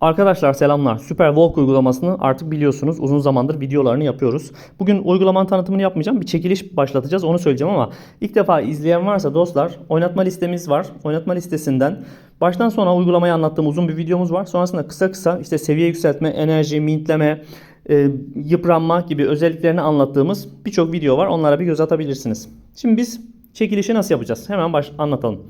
Arkadaşlar selamlar. Super Walk uygulamasını artık biliyorsunuz. Uzun zamandır videolarını yapıyoruz. Bugün uygulamanın tanıtımını yapmayacağım. Bir çekiliş başlatacağız. Onu söyleyeceğim ama ilk defa izleyen varsa dostlar oynatma listemiz var. Oynatma listesinden baştan sona uygulamayı anlattığım uzun bir videomuz var. Sonrasında kısa kısa işte seviye yükseltme, enerji, mintleme, e, yıpranma gibi özelliklerini anlattığımız birçok video var. Onlara bir göz atabilirsiniz. Şimdi biz çekilişi nasıl yapacağız? Hemen baş anlatalım.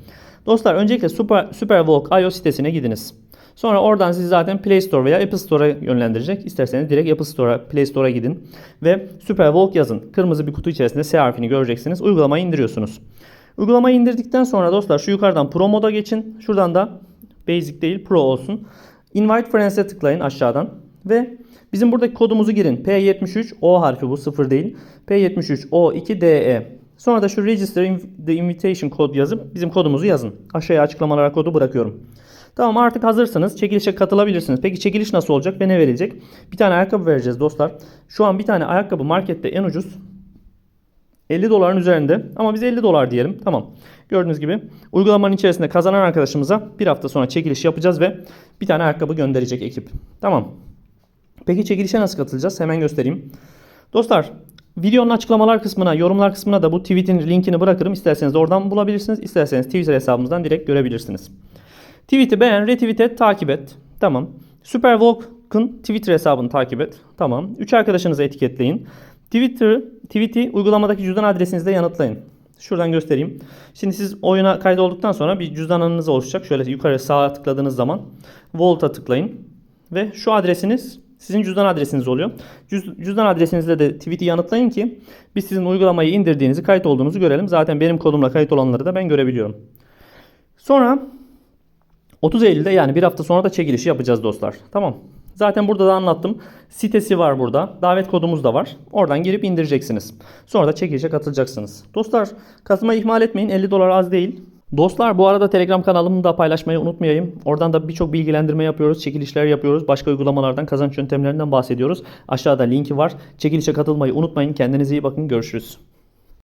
Dostlar öncelikle Super, Superwalk iOS sitesine gidiniz. Sonra oradan sizi zaten Play Store veya Apple Store'a yönlendirecek. İsterseniz direkt Apple Store'a, Play Store'a gidin ve Superwalk yazın. Kırmızı bir kutu içerisinde S harfini göreceksiniz. Uygulamayı indiriyorsunuz. Uygulamayı indirdikten sonra dostlar şu yukarıdan Pro moda geçin. Şuradan da Basic değil Pro olsun. Invite Friends'e tıklayın aşağıdan ve bizim buradaki kodumuzu girin. P73 O harfi bu sıfır değil. P73 O2DE. Sonra da şu Register the Invitation kod yazıp bizim kodumuzu yazın. Aşağıya açıklamalara kodu bırakıyorum. Tamam artık hazırsınız. Çekilişe katılabilirsiniz. Peki çekiliş nasıl olacak ve ne verilecek? Bir tane ayakkabı vereceğiz dostlar. Şu an bir tane ayakkabı markette en ucuz 50 doların üzerinde ama biz 50 dolar diyelim. Tamam. Gördüğünüz gibi uygulamanın içerisinde kazanan arkadaşımıza bir hafta sonra çekiliş yapacağız ve bir tane ayakkabı gönderecek ekip. Tamam. Peki çekilişe nasıl katılacağız? Hemen göstereyim. Dostlar videonun açıklamalar kısmına, yorumlar kısmına da bu tweet'in linkini bırakırım. İsterseniz oradan bulabilirsiniz. İsterseniz Twitter hesabımızdan direkt görebilirsiniz. Tweet'i beğen, retweet et, takip et. Tamam. Superwalk'ın Twitter hesabını takip et. Tamam. 3 arkadaşınızı etiketleyin. Twitter, tweet'i uygulamadaki cüzdan adresinizle yanıtlayın. Şuradan göstereyim. Şimdi siz oyuna kaydolduktan sonra bir cüzdanınız oluşacak. Şöyle yukarı sağa tıkladığınız zaman Vault'a tıklayın. Ve şu adresiniz sizin cüzdan adresiniz oluyor. Cüz- cüzdan adresinizle de tweet'i yanıtlayın ki biz sizin uygulamayı indirdiğinizi, kayıt olduğunuzu görelim. Zaten benim kodumla kayıt olanları da ben görebiliyorum. Sonra 30 Eylül'de yani bir hafta sonra da çekilişi yapacağız dostlar. Tamam. Zaten burada da anlattım. Sitesi var burada. Davet kodumuz da var. Oradan girip indireceksiniz. Sonra da çekilişe katılacaksınız. Dostlar katılmayı ihmal etmeyin. 50 dolar az değil. Dostlar bu arada Telegram kanalımı da paylaşmayı unutmayayım. Oradan da birçok bilgilendirme yapıyoruz, çekilişler yapıyoruz. Başka uygulamalardan, kazanç yöntemlerinden bahsediyoruz. Aşağıda linki var. Çekilişe katılmayı unutmayın. Kendinize iyi bakın. Görüşürüz.